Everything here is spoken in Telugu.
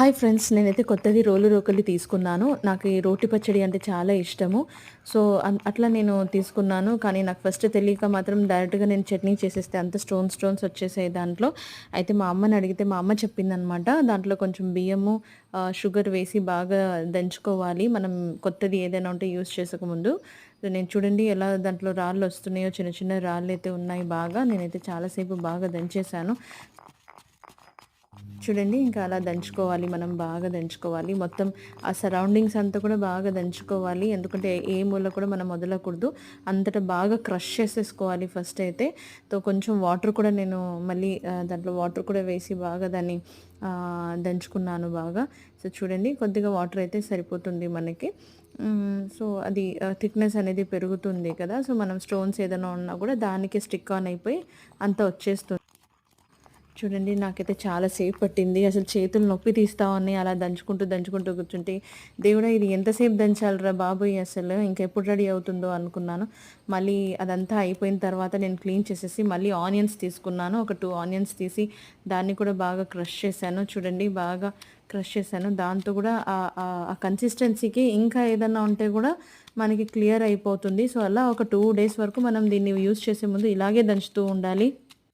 హాయ్ ఫ్రెండ్స్ నేనైతే కొత్తది రోలు రోకలి తీసుకున్నాను. నాకు ఈ రోటి పచ్చడి అంటే చాలా ఇష్టము. సో అట్లా నేను తీసుకున్నాను. కానీ నాకు ఫస్ట్ తెలియక మాత్రం డైరెక్ట్గా నేను చట్నీ చేసేస్తే అంత స్టోన్ స్టోన్స్ వచ్చేసాయి దాంట్లో. అయితే మా అమ్మని అడిగితే మా అమ్మ చెప్పిందనమాట దాంట్లో కొంచెం బియ్యము షుగర్ వేసి బాగా దంచుకోవాలి. మనం కొత్తది ఏదైనా ఉంటే యూస్ చేసుకోముందు నేను చూడండి ఎలా దాంట్లో రాళ్ళు వస్తున్నాయో చిన్న చిన్న రాళ్ళు అయితే ఉన్నాయి బాగా. నేనైతే చాలాసేపు బాగా దంచేసాను. చూడండి ఇంకా అలా దంచుకోవాలి మనం బాగా దంచుకోవాలి. మొత్తం ఆ సరౌండింగ్స్ అంతా కూడా బాగా దంచుకోవాలి. ఎందుకంటే ఏ మూల కూడా మనం వదలకూడదు. అంతటా బాగా క్రష్ చేసేసుకోవాలి ఫస్ట్ అయితే. తో కొంచెం వాటర్ కూడా నేను మళ్ళీ దాంట్లో వాటర్ కూడా వేసి బాగా దాన్ని దంచుకున్నాను బాగా. సో చూడండి కొద్దిగా వాటర్ అయితే సరిపోతుంది మనకి. సో అది థిక్నెస్ అనేది పెరుగుతుంది కదా. సో మనం స్టోన్స్ ఏదైనా ఉన్నా కూడా దానికి స్టిక్ ఆన్ అయిపోయి అంత వచ్చేస్తుంది. చూడండి నాకైతే చాలా సేపు పట్టింది. అసలు చేతులు నొప్పి తీస్తామని అలా దంచుకుంటూ దంచుకుంటూ కూర్చుంటే దేవుడా ఇది ఎంతసేపు దంచాలిరా బాబోయ్ అసలు? ఇంకెప్పుడు రెడీ అవుతుందో అనుకున్నాను. మళ్ళీ అదంతా అయిపోయిన తర్వాత నేను క్లీన్ చేసేసి మళ్ళీ ఆనియన్స్ తీసుకున్నాను. ఒక టూ ఆనియన్స్ తీసి దాన్ని కూడా బాగా క్రష్ చేశాను. చూడండి బాగా క్రష్ చేశాను. దాంతో కూడా ఆ- ఆ కన్సిస్టెన్సీకి ఇంకా ఏదన్నా ఉంటే కూడా మనకి క్లియర్ అయిపోతుంది. సో అలా ఒక టూ డేస్ వరకు మనం దీన్ని యూస్ చేసే ముందు ఇలాగే దంచుతూ ఉండాలి.